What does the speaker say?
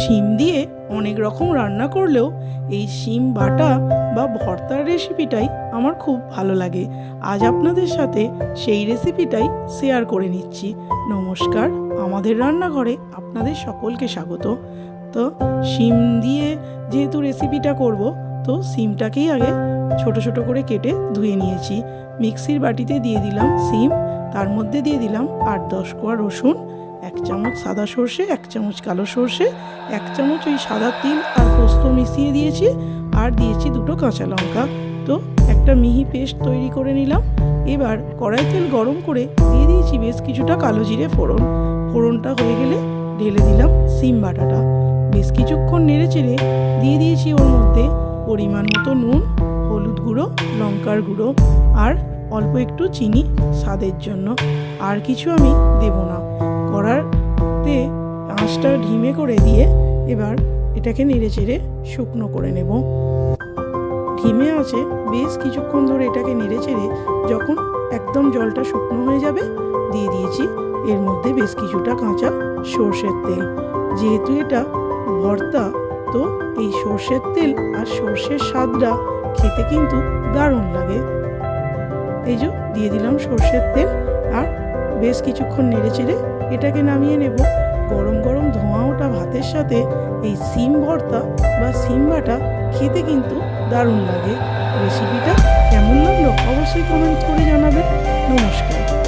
শিম দিয়ে অনেক রকম রান্না করলেও এই শিম বাটা বা ভর্তার রেসিপিটাই আমার খুব ভালো লাগে। আজ আপনাদের সাথে সেই রেসিপিটাই শেয়ার করে নিচ্ছি। নমস্কার, আমাদের রান্নাঘরে আপনাদের সকলকে স্বাগত। তো শিম দিয়ে যেহেতু রেসিপিটা করব, তো সিমটাকেই আগে ছোট ছোট করে কেটে ধুয়ে নিয়েছি। মিক্সির বাটিতে দিয়ে দিলাম সিম তার মধ্যে দিয়ে দিলাম আট দশ কোয়া রসুন এক চামচ সাদা সর্ষে, এক চামচ কালো সর্ষে, এক চামচ ওই সাদা তিল আর পোস্ত মিশিয়ে দিয়েছি আর দিয়েছি দুটো কাঁচা লঙ্কা। তো একটা মিহি পেস্ট তৈরি করে নিলাম। এবার কড়াই তেল গরম করে দিয়ে দিয়েছি বেশ কিছুটা কালো জিরে ফোড়ন। ফোড়নটা হয়ে গেলে ঢেলে দিলাম সিম বাটাটা। বেশ কিছুক্ষণ নেড়ে চেড়ে দিয়ে দিয়েছি ওর মধ্যে পরিমাণ মতো নুন, হলুদ গুঁড়ো, লঙ্কার গুঁড়ো আর অল্প একটু চিনি স্বাদের জন্য। আর কিছু আমি দেব না। করে দিয়ে এবার এটাকে নেড়ে চেড়ে শুকনো করে নেব। ঢিমে আছে বেশ কিছুক্ষণ ধরে এটাকে নেড়ে চেড়ে যখন একদম জলটা শুকনো হয়ে যাবে দিয়ে দিয়েছি। এর মধ্যে বেশ কিছুটা কাঁচা সর্ষের তেল। যেহেতু এটা ভর্তা, তো এই সর্ষের তেল আর সর্ষের স্বাদটা খেতে কিন্তু দারুণ লাগে। এই যে দিয়ে দিলাম সর্ষের তেল আর বেশ কিছুক্ষণ নেড়ে চেড়ে এটাকে নামিয়ে নেব। গরম গরম ভাতের সাথে এই সিম ভর্তা বা সিম বাটা খেতে কিন্তু দারুণ লাগে। রেসিপিটা কেমন লাগল অবশ্যই কমেন্ট করে জানাবেন। নমস্কার।